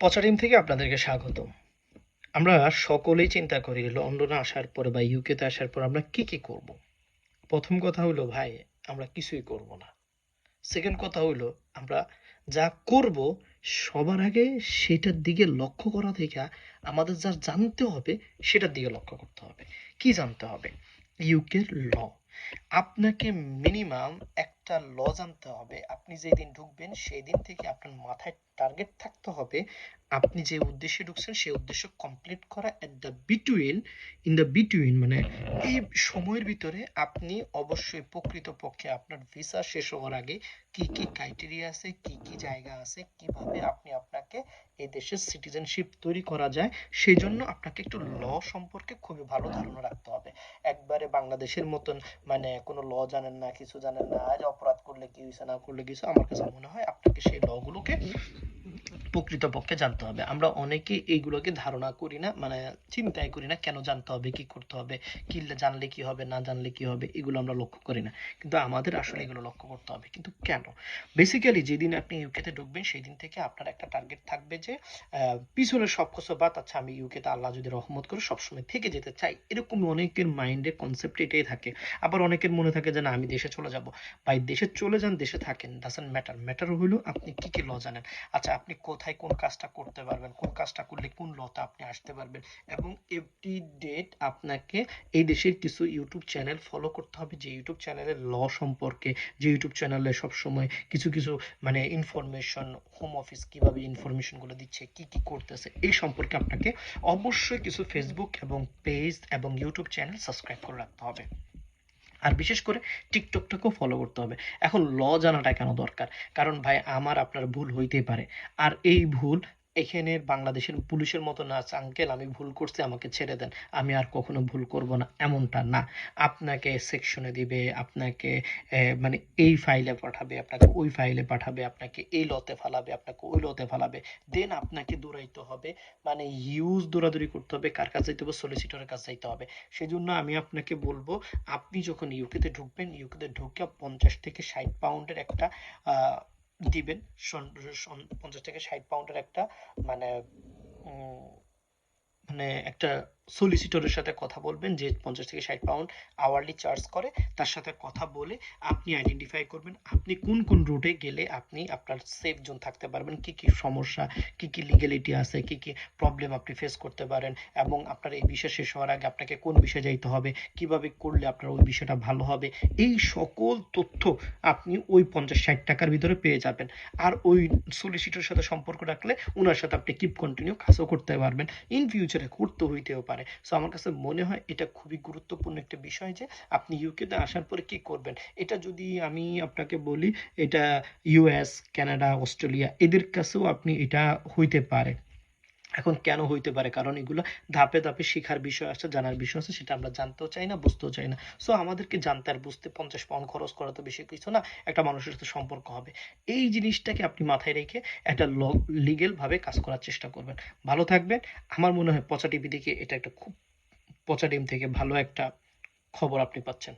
পচা টিম থেকে আপনাদেরকে স্বাগত আমরা সকলেই চিন্তা করি লন্ডনে আসার পরে বা ইউকেতে আসার পর আমরা কি কি করব। প্রথম কথা হলো, ভাই, আমরা কিছুই করব না। সেকেন্ড কথা হলো, আমরা যা করব সবার আগে সেটার দিকে লক্ষ্য করা থেকে আমাদের যা জানতে হবে সেটার দিকে লক্ষ্য করতে হবে। কি জানতে হবে? ইউকের ল। আপনাকে মিনিমাম একটা ল জানতে হবে। আপনি যেদিন ঢুকবেন সেই দিন থেকে আপনার মাথায় টার্গেট থাকতে হবে। আপনি যে উদ্দেশ্যে ঢুকছেন, সেই উদ্দেশ্য কমপ্লিট করা at the between in the between মানে এই সময়ের ভিতরে আপনি অবশ্যই প্রকৃতপক্ষে আপনার ভিসা শেষ হওয়ার আগে কি কি ক্রাইটেরিয়া আছে, কি কি জায়গা আছে, কীভাবে আপনি আপনাকে এই দেশের সিটিজেনশিপ তৈরি করা যায়, সেই জন্য আপনাকে একটু ল সম্পর্কে খুবই ভালো ধারণা রাখতে হবে। একবারে বাংলাদেশের মতন মানে কোনো ল জানেন না, কিছু জানেন না অপরাধ করলে কি হয়েছে না করলে কিছু আমার কাছে মনে হয় আপনাকে সেই লগুলোকে প্রকৃতপক্ষে জানতে হবে। আমরা অনেকে এইগুলোকে ধারণা করি না মানে চিন্তাই করি না কেন জানতে হবে কি করতে হবে কি জানলে কি হবে না জানলে কি হবে এগুলো আমরা লক্ষ্য করি না। কিন্তু আমাদের আসলে এগুলো লক্ষ্য করতে হবে। কিন্তু কেন? বেসিক্যালি যেদিন আপনি ইউকেতে ঢুকবেন সেই দিন থেকে আপনার একটা টার্গেট থাকবে যে আহ, পিছনের সব কিছু বাদ আচ্ছা আমি ইউকেতে আল্লাহ যদি রহমত করে সবসময় থেকে যেতে চাই এরকম অনেকের মাইন্ডে কনসেপ্ট এটাই থাকে। আবার অনেকের মনে থাকে যে না আমি দেশে চলে যাব। ভাই দেশে চলে যান দেশে থাকেন ডাজেন্ট ম্যাটার ম্যাটার হলো আপনি কি কি ল জানেন। আচ্ছা আপনি কোথায় কোন কাজটা করতে পারবেন, কোন কাজটা করলে কোন লতে আপনি আসতে পারবেন এবং এভরি ডেট আপনাকে এই দেশের কিছু ইউটিউব চ্যানেল ফলো করতে হবে, যে ইউটিউব চ্যানেলের ল সম্পর্কে, যে ইউটিউব চ্যানেলে সবসময় কিছু কিছু মানে ইনফরমেশন হোম অফিস কীভাবে ইনফরমেশনগুলো দিচ্ছে, কি কি করতেছে, এই সম্পর্কে আপনাকে অবশ্যই কিছু ফেসবুক এবং পেজ এবং ইউটিউব চ্যানেল সাবস্ক্রাইব করে রাখতে হবে। আর বিশেষ করে টিকটকটাকেও ফলো করতে হবে। এখন ল জানাটা কেন দরকার? কারণ ভাই, আমার আপনার ভুল হইতেই পারে। আর এই ভুল এখানে বাংলাদেশের পুলিশের মতো না আঙ্কেল আমি ভুল করছি আমাকে ছেড়ে দেন। আমি আর কখনো ভুল করব না এমনটা না। আপনাকে সেকশনে দিবে আপনাকে মানে এই ফাইলে পাঠাবে আপনাকে ওই ফাইলে পাঠাবে আপনাকে এই লতে ফালাবে আপনাকে ওই লতে ফালাবে। দেন আপনাকে দৌড়াইতে হবে মানে হিউজ দৌড়াদৌড়ি করতে হবে কার কাছে যাইতে হবে সলিসিটরের কাছে যাইতে হবে। সেই জন্য আমি আপনাকে বলব আপনি যখন ইউকেতে ঢুকবেন ইউকেতে ঢুকে পঞ্চাশ থেকে ষাট পাউন্ডের একটা আহ, দিবেন পঞ্চাশ থেকে ষাট পাউন্ডের একটা মানে মানে একটা সলিসিটরের সাথে কথা বলবেন, যে পঞ্চাশ থেকে ষাট পাউন্ড আওয়ারলি চার্জ করে, তার সাথে কথা বলে আপনি আইডেন্টিফাই করবেন আপনি কোন কোন রুটে গেলে আপনি আপনার সেফ জোন থাকতে পারবেন, কি কি সমস্যা, কি কি লিগ্যালিটি আছে, কি কি প্রবলেম আপনি ফেস করতে পারেন এবং আপনার এই বিষয় শেষ হওয়ার আগে আপনাকে কোন বিষয়ে যাইতে হবে, কীভাবে করলে আপনার ওই বিষয়টা ভালো হবে, এই সকল তথ্য আপনি ওই পঞ্চাশ ষাট টাকার ভিতরে পেয়ে যাবেন। আর ওই সলিসিটরের সাথে সম্পর্ক রাখলে ওনার সাথে আপনি কিপ কন্টিনিউ কাজও করতে পারবেন ইন ফিউচারে করতে হইতেও পারে। সো আমার কাছে মনে হয় এটা খুবই গুরুত্বপূর্ণ একটা বিষয় যে আপনি ইউকেতে আসার পরে কি করবেন? এটা যদি আমি আপনাকে বলি, এটা ইউএস কানাডা অস্ট্রেলিয়া এদের কাছেও আপনি এটা হইতে পারে। এখন কেন হইতে পারে? কারণ এগুলো ধাপে ধাপে শেখার বিষয় আছে, জানার বিষয় আছে, সেটা আমরা জানতেও চাই না, বুঝতেও চাই না। সো আমাদেরকে জানতে আর বুঝতে পঞ্চাশ পাউন্ড খরচ করা তো বেশি কিছু না, একটা মানুষের সাথে সম্পর্ক হবে। এই জিনিসটাকে আপনি মাথায় রেখে একটা লিগেল ভাবে কাজ করার চেষ্টা করবেন। ভালো থাকবেন। আমার মনে হয় পচা টিভি থেকে এটা একটা খুব পচা টিম থেকে ভালো একটা খবর আপনি পাচ্ছেন।